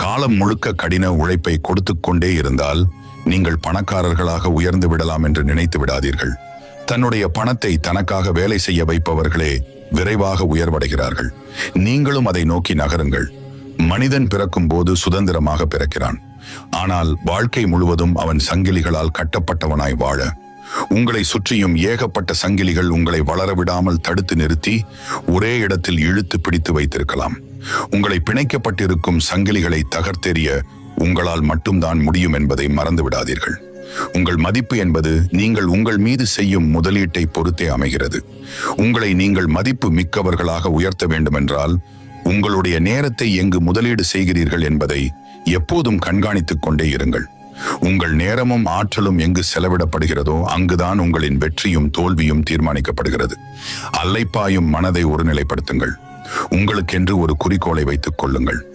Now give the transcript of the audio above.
காலம் முழுக்க கடின உழைப்பை கொடுத்து கொண்டே இருந்தால் நீங்கள் பணக்காரர்களாக உயர்ந்து விடலாம் என்று நினைத்து விடாதீர்கள். தன்னுடைய பணத்தை தனக்காக வேலை செய்ய வைப்பவர்களே விரைவாக உயர்வடைகிறார்கள். நீங்களும் அதை நோக்கி நகருங்கள். மனிதன் பிறக்கும் போது சுதந்திரமாக பிறக்கிறான். ஆனால் வாழ்க்கை முழுவதும் அவன் சங்கிலிகளால் கட்டப்பட்டவனாய் வாழ உங்களை சுற்றியும் ஏகப்பட்ட சங்கிலிகள் உங்களை வளரவிடாமல் தடுத்து நிறுத்தி ஒரே இடத்தில் இழுத்து பிடித்து வைத்திருக்கலாம். உங்களை பிணைக்கப்பட்டிருக்கும் சங்கிலிகளை தகர்த்தெறிய உங்களால் மட்டும்தான் முடியும் என்பதை மறந்து விடாதீர்கள் உங்கள் மதிப்பு என்பது நீங்கள் உங்கள் மீது செய்யும் முதலீட்டை பொறுத்தே அமைகிறது. உங்களை நீங்கள் மதிப்பு மிக்கவர்களாக உயர்த்த வேண்டுமென்றால் உங்களுடைய நேரத்தை எங்கு முதலீடு செய்கிறீர்கள் என்பதை எப்போதும் கண்காணித்துக் கொண்டே இருங்கள். உங்கள் நேரமும் ஆற்றலும் எங்கு செலவிடப்படுகிறதோ அங்குதான் உங்களின் வெற்றியும் தோல்வியும் தீர்மானிக்கப்படுகிறது. அல்லைப்பாயும் மனதை ஒருநிலைப்படுத்துங்கள். உங்களுக்கென்று ஒரு குறிக்கோளை வைத்துக் கொள்ளுங்கள்.